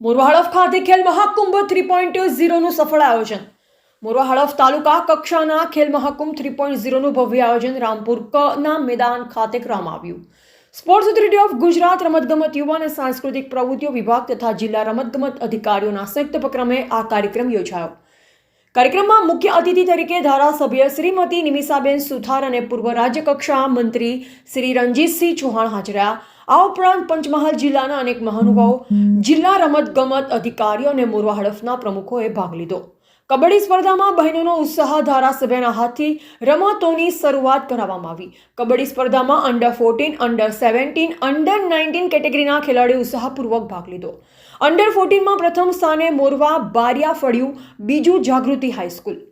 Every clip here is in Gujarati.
મોરવા ખાતે ખેલ મહાકુંભ થ્રી પોઈન્ટ ઝીરોનું સફળ આયોજન. મોરવા તાલુકા કક્ષાના ખેલ મહાકુંભ થ્રી પોઈન્ટ ઝીરોનું ભવ્ય આયોજન રામપુર કના મેદાન ખાતે કરવામાં આવ્યું. સ્પોર્ટ્સ ઓથોરિટી ઓફ ગુજરાત રમતગમત યુવા અને સાંસ્કૃતિક પ્રવૃત્તિઓ વિભાગ તથા જિલ્લા રમતગમત અધિકારીઓના સંયુક્ત ઉપક્રમે આ કાર્યક્રમ યોજાયો. કાર્યક્રમમાં મુખ્ય અતિથિ તરીકે ધારાસભ્ય શ્રીમતી નિમિષાબેન સુથાર અને પૂર્વ રાજ્યકક્ષા મંત્રી શ્રી રણજીતસિંહ ચૌહાણ હાજર રહ્યા આ ઉપરાંત પંચમહાલ જિલ્લાના અનેક મહાનુભાવો જિલ્લા રમત ગમત અધિકારીઓ અને મોરવા હડફના પ્રમુખોએ ભાગ લીધો. કબડ્ડી સ્પર્ધામાં બહેનોનો ઉત્સાહ ધારાસભ્યના હાથથી રમતોની શરૂઆત કરાવવામાં આવી. કબડ્ડી સ્પર્ધામાં under fourteen under seventeen under nineteen કેટેગરીના ખેલાડીઓ ઉત્સાહપૂર્વક ભાગ લીધો. અંડર ફોર્ટીનમાં પ્રથમ સ્થાને મોરવા બારિયા ફળ્યું બીજું જાગૃતિ હાઈસ્કૂલ.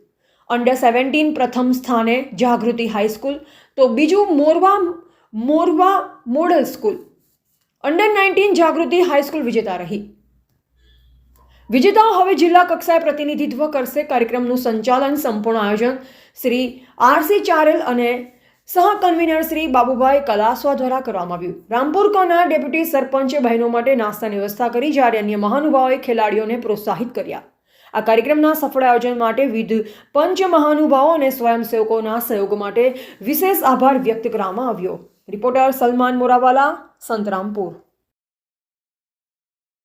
અંડર સેવન્ટીન પ્રથમ સ્થાને જાગૃતિ હાઈસ્કૂલ તો બીજું Morva Morva model school under nineteen Jagruti high school વિજેતા રહી. વિજેતાઓ હવે જિલ્લા કક્ષાએ પ્રતિનિધિત્વ કરશે. કાર્યક્રમનું સંચાલન સંપૂર્ણ આયોજન શ્રી આરસી ચારેલ અને સહ કન્વીનર શ્રી બાબુભાઈ કલાસવા દ્વારા કરવામાં આવ્યું. રામપુર કોના ડેપ્યુટી સરપંચે બહેનો માટે નાસ્તાની વ્યવસ્થા કરી જ્યારે અન્ય મહાનુભાવોએ ખેલાડીઓને પ્રોત્સાહિત કર્યા. આ કાર્યક્રમના સફળ આયોજન માટે વિવિધ પંચ મહાનુભાવો અને સ્વયંસેવકોના સહયોગ માટે વિશેષ આભાર વ્યક્ત કરવામાં આવ્યો. રિપોર્ટર સલમાન મોરાવાલા સંતરામપુર